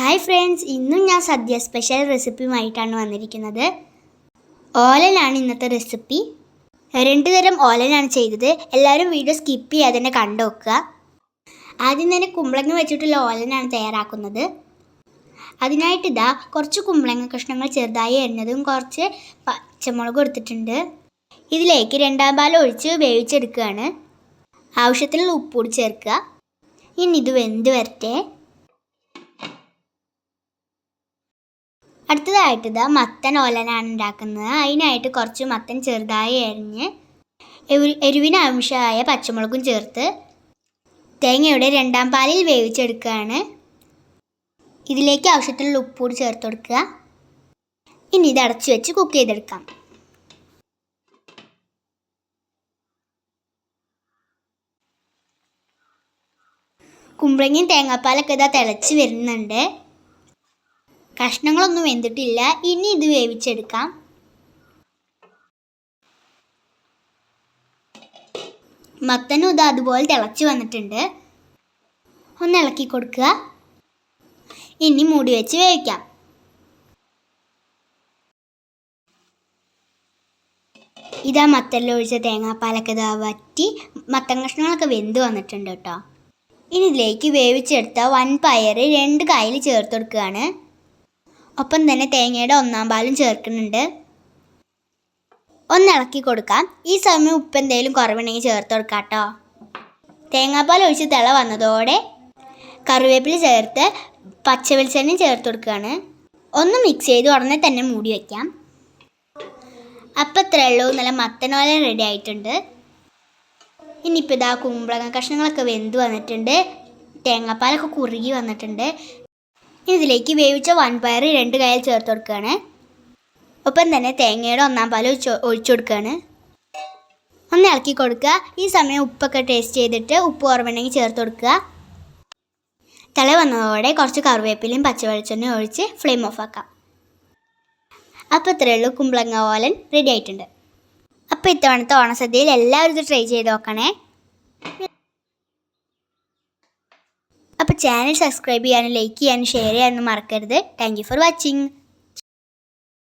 Hi friends ഇന്നും ഞാൻ സദ്യ special റെസിപ്പിയുമായിട്ടാണ് വന്നിരിക്കുന്നത്. ഓലനാണ് ഇന്നത്തെ റെസിപ്പി രണ്ട് തരം ഓലനാണ് ചെയ്തത്. എല്ലാവരും വീഡിയോ സ്കിപ്പ് ചെയ്യാതെ തന്നെ കണ്ടു നോക്കുക. ആദ്യം തന്നെ കുമ്പളങ്ങ വെച്ചിട്ടുള്ള ഓലനാണ് തയ്യാറാക്കുന്നത്. അതിനായിട്ട് ഇതാ കുറച്ച് കുമ്പളങ്ങ കഷ്ണങ്ങൾ ചെറുതായി എണ്ണതും കുറച്ച് പച്ചമുളക് എടുത്തിട്ടുണ്ട് ഇതിലേക്ക് രണ്ടാം പാൽ ഒഴിച്ച് വേവിച്ചെടുക്കുകയാണ്. ആവശ്യത്തിനുള്ള ഉപ്പുകൂടി ചേർക്കുക. ഇനി ഇത് വെന്ത് വരട്ടെ. അടുത്തതായിട്ട് ഇതാ മത്തൻ ഓലനാണ് ഉണ്ടാക്കുന്നത്. അതിനായിട്ട് കുറച്ച് മത്തൻ ചെറുതായി അരിഞ്ഞ് എരു എരിവിന് ആവശ്യമായ പച്ചമുളകും ചേർത്ത് തേങ്ങയുടെ രണ്ടാം പാലിൽ വേവിച്ചെടുക്കുകയാണ്. ഇതിലേക്ക് ആവശ്യത്തിലുള്ള ഉപ്പൂടി ചേർത്ത് കൊടുക്കുക. ഇനി ഇത് അടച്ചു വെച്ച് കുക്ക് ചെയ്തെടുക്കാം. കുമ്പളങ്ങയും തേങ്ങാപ്പാലൊക്കെ ഇതാ തിളച്ച് വരുന്നുണ്ട്. കഷ്ണങ്ങളൊന്നും വെന്തിട്ടില്ല. ഇനി ഇത് വേവിച്ചെടുക്കാം. മത്തനും ഇത് അതുപോലെ തിളച്ച് വന്നിട്ടുണ്ട്. ഒന്ന് ഇളക്കി കൊടുക്കുക. ഇനി മൂടി വെച്ച് വേവിക്കാം. ഇതാ മത്തലിൽ ഒഴിച്ച തേങ്ങാപ്പാലൊക്കെ ഇതാ വറ്റി മത്തൻ കഷ്ണങ്ങളൊക്കെ വെന്ത് വന്നിട്ടുണ്ട് കേട്ടോ. ഇനി ഇതിലേക്ക് വേവിച്ചെടുത്ത വൻ പയർ രണ്ട് കായിൽ ചേർത്ത് കൊടുക്കുകയാണ്. ഒപ്പം തന്നെ തേങ്ങയുടെ ഒന്നാം പാലും ചേർക്കുന്നുണ്ട്. ഒന്ന് ഇളക്കി കൊടുക്കാം. ഈ സമയം ഉപ്പ് എന്തെങ്കിലും കുറവുണ്ടെങ്കിൽ ചേർത്ത് കൊടുക്കാം കേട്ടോ. തേങ്ങാപ്പാൽ ഒഴിച്ച് തിള വന്നതോടെ കറിവേപ്പില ചേർത്ത് പച്ച വെളിച്ചെണ്ണ ചേർത്ത് കൊടുക്കുകയാണ്. ഒന്ന് മിക്സ് ചെയ്ത് ഉടനെ തന്നെ മൂടി വയ്ക്കാം അപ്പം ഇത്രയേ ഉള്ളൂ. നല്ല മത്തനോല റെഡി ആയിട്ടുണ്ട്. ഇനിയിപ്പോൾ ഇതാ കുമ്പളങ്ങ കഷ്ണങ്ങളൊക്കെ വെന്ത് വന്നിട്ടുണ്ട്. തേങ്ങാപ്പാലൊക്കെ കുറുകി വന്നിട്ടുണ്ട്. ഇതിലേക്ക് വേവിച്ച വൻപയർ രണ്ട് കയ്യിൽ ചേർത്ത് കൊടുക്കുകയാണ്. ഒപ്പം തന്നെ തേങ്ങയുടെ ഒന്നാം പാൽ ഒഴിച്ച് ഒഴിച്ചു കൊടുക്കുകയാണ്. ഒന്ന് ഇളക്കി കൊടുക്കുക. ഈ സമയം ഉപ്പൊക്കെ ടേസ്റ്റ് ചെയ്തിട്ട് ഉപ്പ് ഓർമ്മയുണ്ടെങ്കിൽ ചേർത്ത് കൊടുക്കുക. തല വന്നതോടെ കുറച്ച് കറിവേപ്പിലയും പച്ചവെളിച്ചെണ്ണയും ഒഴിച്ച് ഫ്ലെയിം ഓഫ് ആക്കാം. അപ്പോൾ ഇത്രയേ ഉള്ളൂ. കുമ്പളങ്ങ ഓലൻ റെഡി ആയിട്ടുണ്ട്. അപ്പോൾ ഇത്തവണത്തെ ഓണസദ്യയിൽ എല്ലാവരും ഇത് ട്രൈ ചെയ്ത് നോക്കണേ. അപ്പോൾ ചാനൽ സബ്സ്ക്രൈബ് ചെയ്യാനും ലൈക്ക് ചെയ്യാനും ഷെയർ ചെയ്യാനും മറക്കരുത്. Thank for watching